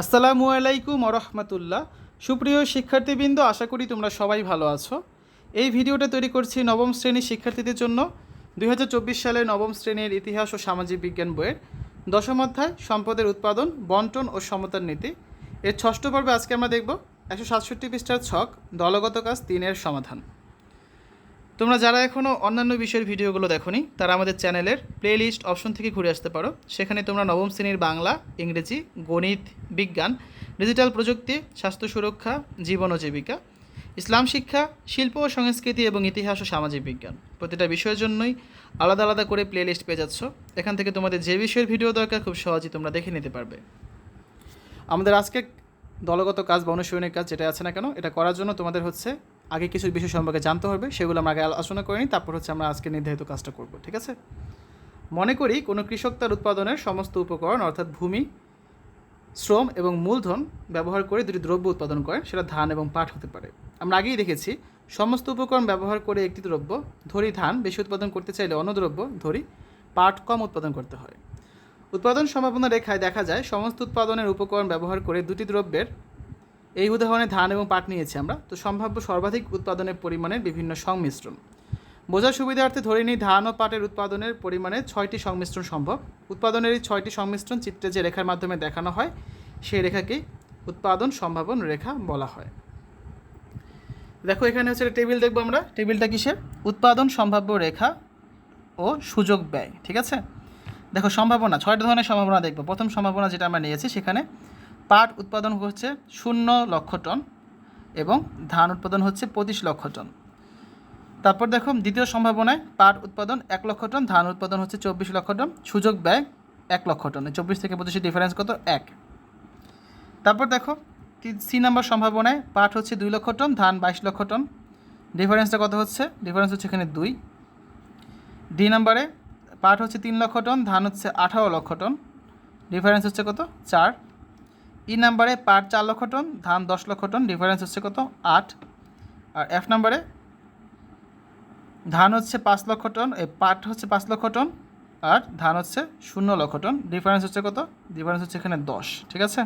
আসসালামু আলাইকুম রহমতুল্লাহ সুপ্রিয় শিক্ষার্থীবৃন্দ, আশা করি তোমরা সবাই ভালো আছো। এই ভিডিওটা তৈরি করছি নবম শ্রেণির শিক্ষার্থীদের জন্য। দু হাজার চব্বিশ সালের নবম শ্রেণির ইতিহাস ও সামাজিক বিজ্ঞান বইয়ের দশম অধ্যায়, সম্পদের উৎপাদন, বন্টন ও সমতার নীতি। এর ষষ্ঠ পর্বে আজকে আমরা দেখব একশো সাতষট্টি পৃষ্ঠার ছক, দলগত কাজ, তিনের সমাধান। তোমরা যারা এখনও অন্যান্য বিষয়ের ভিডিওগুলো দেখোনি, তারা আমাদের চ্যানেলের প্লেলিস্ট অপশন থেকে ঘুরে আসতে পারো। সেখানে তোমরা নবম শ্রেণির বাংলা, ইংরেজি, গণিত, বিজ্ঞান ডিজিটাল প্রযুক্তি, স্বাস্থ্য সুরক্ষা, জীবন ও জীবিকা, ইসলাম শিক্ষা, শিল্প ও সংস্কৃতি এবং ইতিহাস ও সামাজিক বিজ্ঞান। প্রতিটা বিষয়ের জন্যই আলাদা আলাদা করে প্লেলিস্ট পেয়ে যাচ্ছ। এখান থেকে তোমাদের যে বিষয়ের ভিডিও দরকার, খুব সহজেই তোমরা দেখে নিতে পারবে। আমাদের আজকে দলগত কাজ বা অনুশীলনের কাজ যেটা আছে না কেন, এটা করার জন্য তোমাদের হচ্ছে আগে কিছু বিষয় সম্পর্কে জানতে হবে, সেগুলো আমরা আগে আলোচনা করে নিই, তারপর হচ্ছে আমরা আজকে নির্ধারিত কাজটা করব, ঠিক আছে? মনে করি কোনো কৃষক তার উৎপাদনের সমস্ত উপকরণ, অর্থাৎ ভূমি, শ্রম এবং মূলধন ব্যবহার করে দুটি দ্রব্য উৎপাদন করে সেটা ধান এবং পাট হতে পারে। আমরা আগেই দেখেছি, সমস্ত উপকরণ ব্যবহার করে একটি দ্রব্য, ধরি ধান, বেশি উৎপাদন করতে চাইলে অন্য দ্রব্য, ধরি পাট কম উৎপাদন করতে হয়। উৎপাদন সম্ভাবনা রেখায় দেখা যায়, সমস্ত উৎপাদনের উপকরণ ব্যবহার করে দুটি দ্রব্যের এই উদাহরণে ধান এবং পাট নিয়েছি আমরা। তো সম্ভাব্য সর্বাধিক উৎপাদনের পরিমাণের বিভিন্ন সংমিশ্রণ। বোঝার সুবিধার্থে ধরে নিই, ধান ও পাটের উৎপাদনের পরিমাণে ছয়টি সংমিশ্রণ সম্ভব। উৎপাদনের এই ছয়টি সংমিশ্রণ চিত্রে যে রেখার মাধ্যমে দেখানো হয়, সেই রেখাকেই উৎপাদন সম্ভাবন রেখা বলা হয়। দেখো, এখানে হচ্ছে টেবিল দেখব আমরা। টেবিলটা কিসের? উৎপাদন সম্ভাব্য রেখা ও সুযোগ ব্যয়, ঠিক আছে? দেখো, সম্ভাবনা, ছয়টা ধরনের সম্ভাবনা দেখব। প্রথম সম্ভাবনা যেটা আমরা নিয়েছি, সেখানে পাট উৎপাদন হচ্ছে শূন্য লক্ষ টন এবং ধান উৎপাদন হচ্ছে পঁচিশ লক্ষ টন। তারপর দেখো, দ্বিতীয় সম্ভাবনায় পাট উৎপাদন এক লক্ষ টন, ধান উৎপাদন হচ্ছে চব্বিশ লক্ষ টন, সুযোগ ব্যয় এক লক্ষ টন। চব্বিশ থেকে পঁচিশের ডিফারেন্স কত? এক। তারপর দেখো সি নাম্বার সম্ভাবনায় পাট হচ্ছে দুই লক্ষ টন, ধান বাইশ লক্ষ টন। ডিফারেন্সটা কত হচ্ছে? ডিফারেন্স হচ্ছে এখানে দুই। ডি নাম্বারে পাট হচ্ছে তিন লক্ষ টন, ধান হচ্ছে আঠারো লক্ষ টন। ডিফারেন্স হচ্ছে কত? চার। ই নাম্বারে পাট চার লক্ষ টন, ধান দশ লক্ষ টন ডিফারেন্স হচ্ছে কত? আট। আর এফ নাম্বারে ধান হচ্ছে পাঁচ লক্ষ টন পাট হচ্ছে পাঁচ লক্ষ টন, আর ধান হচ্ছে শূন্য লক্ষ টন ডিফারেন্স হচ্ছে কত? ডিফারেন্স হচ্ছে এখানে দশ, ঠিক আছে?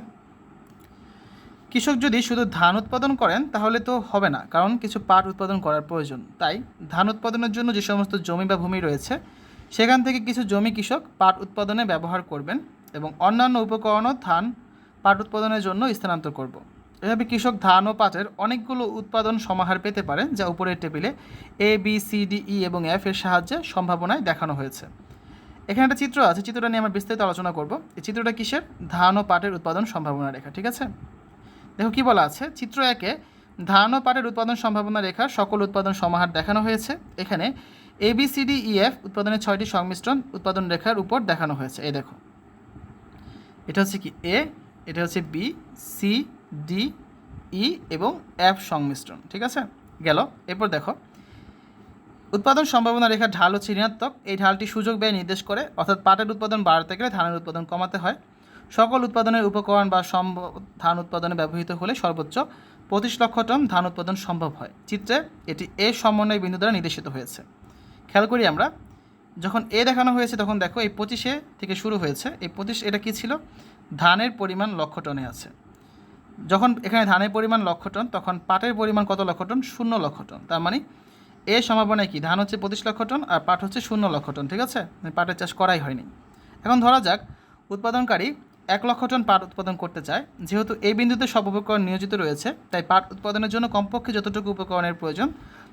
কৃষক যদি শুধু ধান উৎপাদন করেন, তাহলে তো হবে না, কারণ কিছু পাট উৎপাদন করার প্রয়োজন। তাই ধান উৎপাদনের জন্য যে সমস্ত জমি বা ভূমি রয়েছে, সেখান থেকে কিছু জমি কৃষক পাট উৎপাদনে ব্যবহার করবেন এবং অন্যান্য উপকরণও ধান পাট উৎপাদনের জন্য স্থানান্তর করব। এভাবে কৃষক ধান ও পাটের অনেকগুলো উৎপাদন সমাহার পেতে পারেন, যা উপরের টেবিলে A B C D E এবং এফ এর সাহায্যে সম্ভাবনায় দেখানো হয়েছে। এখানে একটা চিত্র আছে, চিত্রটা নিয়ে আমরা বিস্তারিত আলোচনা করব। এই চিত্রটা কিসের? ধান ও পাটের উৎপাদন সম্ভাবনা রেখা, ঠিক আছে? দেখো কি বলা আছে, চিত্র একে ধান ও পাটের উৎপাদন সম্ভাবনা রেখা সকল উৎপাদন সমাহার দেখানো হয়েছে। এখানে A B C D E F উৎপাদনের ছয়টি সংমিশ্রণ উৎপাদন রেখার উপর দেখানো হয়েছে। এই দেখো, এটা হচ্ছে কি এ এটা হচ্ছে বি সি ডি ই এবং এফ সংমিশ্রণ, ঠিক আছে? গেল, এরপর দেখো। উৎপাদন সম্ভাবনা রেখার ঢাল হচ্ছে ঋণাত্মক। এই ঢালটি সুযোগ ব্যয় নির্দেশ করে, অর্থাৎ পাটের উৎপাদন বাড়াতে গেলে ধানের উৎপাদন কমাতে হয়। সকল উৎপাদনের উপকরণ বা সম্ভব ধান উৎপাদনে ব্যবহৃত হলে সর্বোচ্চ পঁচিশ লক্ষ টন ধান উৎপাদন সম্ভব হয়। চিত্রে এটি এ সমন্বয় বিন্দু দ্বারা নির্দেশিত হয়েছে। খেয়াল করি আমরা, যখন এ দেখানো হয়েছে তখন দেখো এই পঁচিশে থেকে শুরু হয়েছে। এই পঁচিশ এটা কি ছিল? ধানের পরিমাণ লক্ষ টনে আছে। যখন এখানে ধানের পরিমাণ লক্ষ টন, তখন পাটের পরিমাণ কত লক্ষ টন? শূন্য লক্ষ টন। তার মানে এ সম্ভাবনায় কি? ধান হচ্ছে পঁচিশ লক্ষ টন আর পাট হচ্ছে শূন্য লক্ষ টন, ঠিক আছে? মানে পাটের চাষ করাই হয়নি। এখন ধরা যাক, উৎপাদনকারী এক লক্ষ টন পাট উৎপাদন করতে চায়। যেহেতু এই বিন্দুতে সব উপকরণ নিয়োজিত রয়েছে, তাই পাট উৎপাদনের জন্য কমপক্ষে যতটুকু উপকরণের প্রয়োজন,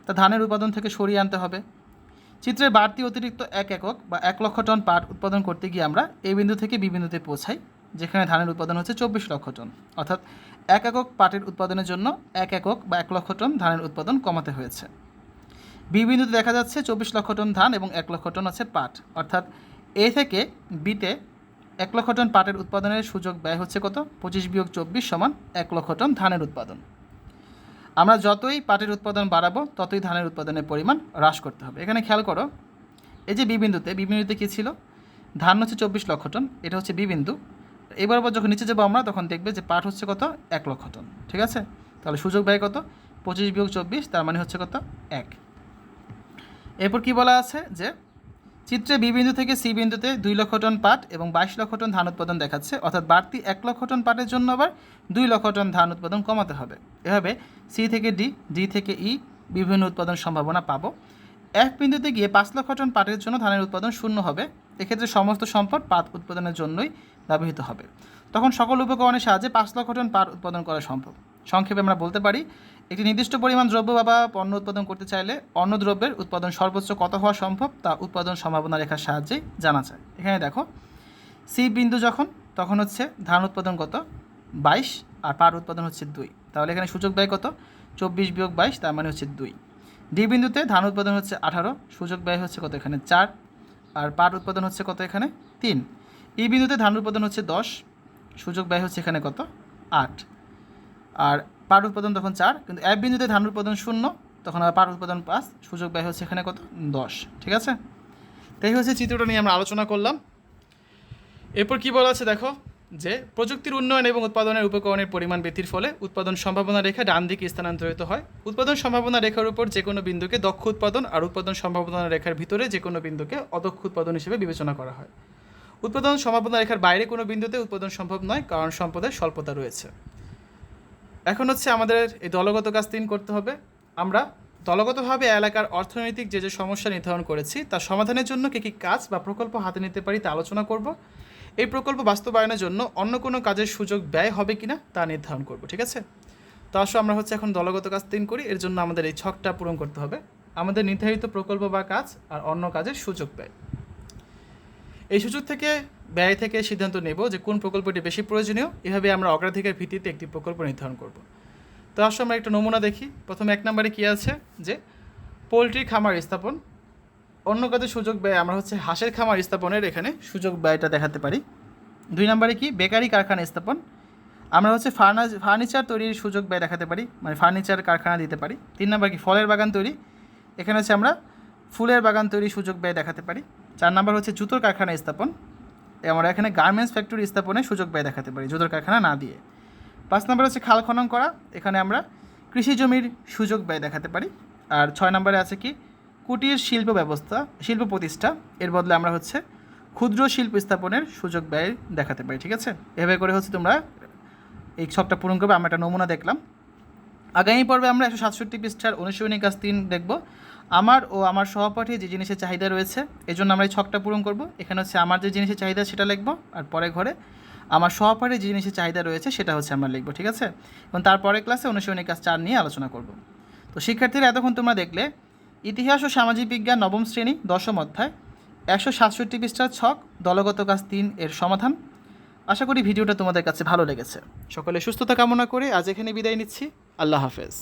তা ধানের উৎপাদন থেকে সরিয়ে আনতে হবে। চিত্রের বাড়তি অতিরিক্ত এক একক বা এক লক্ষ টন পাট উৎপাদন করতে গিয়ে আমরা এই বিন্দু থেকে বি বিন্দুতে পৌঁছাই। যেখানে ধানের উৎপাদন হচ্ছে চব্বিশ লক্ষ টন। অর্থাৎ এক একক পাটের উৎপাদনের জন্য এক একক বা এক লক্ষ টন ধানের উৎপাদন কমাতে হয়েছে। বি বিন্দুতে দেখা যাচ্ছে চব্বিশ লক্ষ টন ধান এবং এক লক্ষ টন আছে পাট। অর্থাৎ এ থেকে বিতে এক লক্ষ টন পাটের উৎপাদনের সুযোগ ব্যয় হচ্ছে কত? পঁচিশ বিয়োগ চব্বিশ সমান এক লক্ষ টন ধানের উৎপাদন। আমরা যতই পাটের উৎপাদন বাড়াবো, ততই ধানের উৎপাদনের পরিমাণ হ্রাস করতে হবে। এখানে খেয়াল করো, এই যে বি বিন্দুতে বি বিন্দুতে কী ছিল? ধান হচ্ছে চব্বিশ লক্ষ টন, এটা হচ্ছে বি বিন্দু। এবার আবার যখন নিচে যাব আমরা, তখন দেখবে যে পাট হচ্ছে কত? এক লক্ষ টন, ঠিক আছে? তাহলে সুযোগ ব্যয় কত? পঁচিশ বিয়োগ চব্বিশ, তার মানে হচ্ছে কত? এক। এরপর কি বলা আছে? যে চিত্রে বি বিন্দু থেকে সি বিন্দুতে দুই লক্ষ টন পাট এবং বাইশ লক্ষ টন ধান উৎপাদন দেখাচ্ছে, অর্থাৎ বাড়তি এক লক্ষ টন পাটের জন্য আবার দুই লক্ষ টন ধান উৎপাদন কমাতে হবে। এভাবে সি থেকে ডি ডি থেকে ই বিভিন্ন উৎপাদন সম্ভাবনা পাবো। এক বিন্দুতে গিয়ে পাঁচ লক্ষ টন পাটের জন্য ধানের উৎপাদন শূন্য হবে। এক্ষেত্রে সমস্ত সম্পদ পাট উৎপাদনের জন্যই ব্যবহৃত হবে। তখন সকল উপকরণের সাহায্যে পাঁচ লক্ষ টন পাট উৎপাদন করা সম্ভব। সংক্ষেপে আমরা বলতে পারি, একটি নির্দিষ্ট পরিমাণ দ্রব্য বা পণ্য উৎপাদন করতে চাইলে অন্য দ্রব্যের উৎপাদন সর্বোচ্চ কত হওয়া সম্ভব তা উৎপাদন সম্ভাবনা রেখার সাহায্যে জানা যায়। এখানে দেখো সি বিন্দু যখন, তখন হচ্ছে ধান উৎপাদন কত? বাইশ, আর পাট উৎপাদন হচ্ছে দুই। তাহলে এখানে সূচক ব্যয় কত? চব্বিশ বিয়োগ বাইশ, তার মানে হচ্ছে দুই। ডি বিন্দুতে ধান উৎপাদন হচ্ছে আঠারো, সূচক ব্যয় হচ্ছে কত এখানে চার, আর পাট উৎপাদন হচ্ছে কত এখানে? তিন। ই বিন্দুতে ধান উৎপাদন হচ্ছে দশ, সূচক ব্যয় হচ্ছে এখানে কত? আট। আর পাট উৎপাদন তখন চার, কিন্তু এক বিন্দুতে ধান উৎপাদন শূন্য, তখন আবার পাট উৎপাদন পাঁচ, সূচক ব্যয় হচ্ছে এখানে কত? দশ, ঠিক আছে? তাই হচ্ছে চিত্রটা নিয়ে আমরা আলোচনা করলাম। এরপর কি বলা আছে দেখো? যে প্রযুক্তির উন্নয়ন এবং উৎপাদনের উপকরণের পরিমাণ বৃদ্ধির ফলে উৎপাদন সম্ভাবনা রেখা ডান দিকে স্থানান্তরিত হয়। উৎপাদন সম্ভাবনা রেখার উপর যে কোনো বিন্দুকে দক্ষ উৎপাদন আর উৎপাদন সম্ভাবনা রেখার ভিতরে যে কোনো বিন্দুকে অদক্ষ উৎপাদন হিসেবে বিবেচনা করা হয়। উৎপাদন সম্ভাবনা রেখার বাইরে কোনো বিন্দুতে উৎপাদন সম্ভব নয়, কারণ সম্পদের স্বল্পতা রয়েছে। এখন হচ্ছে আমাদের এই দলগত কাজ তিন করতে হবে। আমরা দলগতভাবে এলাকার অর্থনৈতিক যে যে সমস্যা নির্ধারণ করেছি, তার সমাধানের জন্য কী কী কাজ বা প্রকল্প হাতে নিতে পারি তা আলোচনা করব। এই প্রকল্প বাস্তবায়নের জন্য অন্য কোনো কাজের সুযোগ ব্যয় হবে কিনা তা নির্ধারণ করব, ঠিক আছে? তো আসো, আমরা হচ্ছে এখন দলগত কাজ তিন করি, এর জন্য আমাদের এই ছকটা পূরণ করতে হবে। আমাদের নির্ধারিত প্রকল্প বা কাজ আর অন্য কাজের সুযোগ ব্যয়। এই সুযোগ থেকে ব্যয় থেকে সিদ্ধান্ত নেব যে কোন প্রকল্পটি বেশি প্রয়োজনীয়। এভাবে আমরা অগ্রাধিকার ভিত্তিতে একটি প্রকল্প নির্ধারণ করব। তো আসলে আমরা একটা নমুনা দেখি। প্রথমে এক নম্বরে কী আছে? যে পোলট্রি খামার স্থাপন। অন্য কাজের সুযোগ ব্যয় আমরা হচ্ছে হাঁসের খামার স্থাপনের এখানে সুযোগ ব্যয়টা দেখাতে পারি। দুই নম্বরে কি? বেকারি কারখানা স্থাপন। আমরা হচ্ছে ফার্না ফার্নিচার তৈরির সুযোগ ব্যয় দেখাতে পারি মানে ফার্নিচার কারখানা দিতে পারি। তিন নম্বর কি? ফলের বাগান তৈরি। এখানে হচ্ছে আমরা ফুলের বাগান তৈরির সুযোগ ব্যয় দেখাতে পারি। চার নম্বর হচ্ছে জুতোর কারখানা স্থাপন আমরা এখানে গার্মেন্টস ফ্যাক্টরি স্থাপনে সুযোগ ব্যয় দেখাতে পারি, জুতোর কারখানা না দিয়ে। পাঁচ নম্বর হচ্ছে খাল খনন করা, এখানে আমরা কৃষি জমির সুযোগ ব্যয় দেখাতে পারি। আর ছয় নম্বরে আছে কি, কুটির শিল্প ব্যবস্থা, শিল্প প্রতিষ্ঠা, এর বদলে আমরা হচ্ছে ক্ষুদ্র শিল্প স্থাপনের সুযোগ ব্যয় দেখাতে পারি, ঠিক আছে? এভাবে করে হচ্ছে তোমরা এই ছকটা পূরণ করবে, আমরা একটা নমুনা দেখলাম। আগামী পর্বে আমরা একশো সাতষট্টি পৃষ্ঠার অনুশীলনী কাজ তিন দেখব। আমার ও আমার সহপাঠী যে জিনিসের চাহিদা রয়েছে এই জন্য আমরা এই ছকটা পূরণ করব। এখানে হচ্ছে আমার যে জিনিসের চাহিদা সেটা লিখব আর পরে ঘরে আমার সহপাঠী যে জিনিসের চাহিদা রয়েছে সেটা হচ্ছে আমরা লিখব, ঠিক আছে? এবং তারপরে ক্লাসে অনুশীলনী কাজ চার নিয়ে আলোচনা করব। তো শিক্ষার্থীরা এতক্ষণ তোমরা দেখলে, ইতিহাস ও সামাজিক বিজ্ঞান নবম শ্রেণি, দশম অধ্যায়, একশো সাতষট্টি পৃষ্ঠার ছক, দলগত কাজ তিন এর সমাধান। আশা করি ভিডিওটা তোমাদের কাছে ভালো লেগেছে। সকলে সুস্থতা কামনা করে আজ এখানে বিদায় নিচ্ছি। আল্লাহ হাফেজ।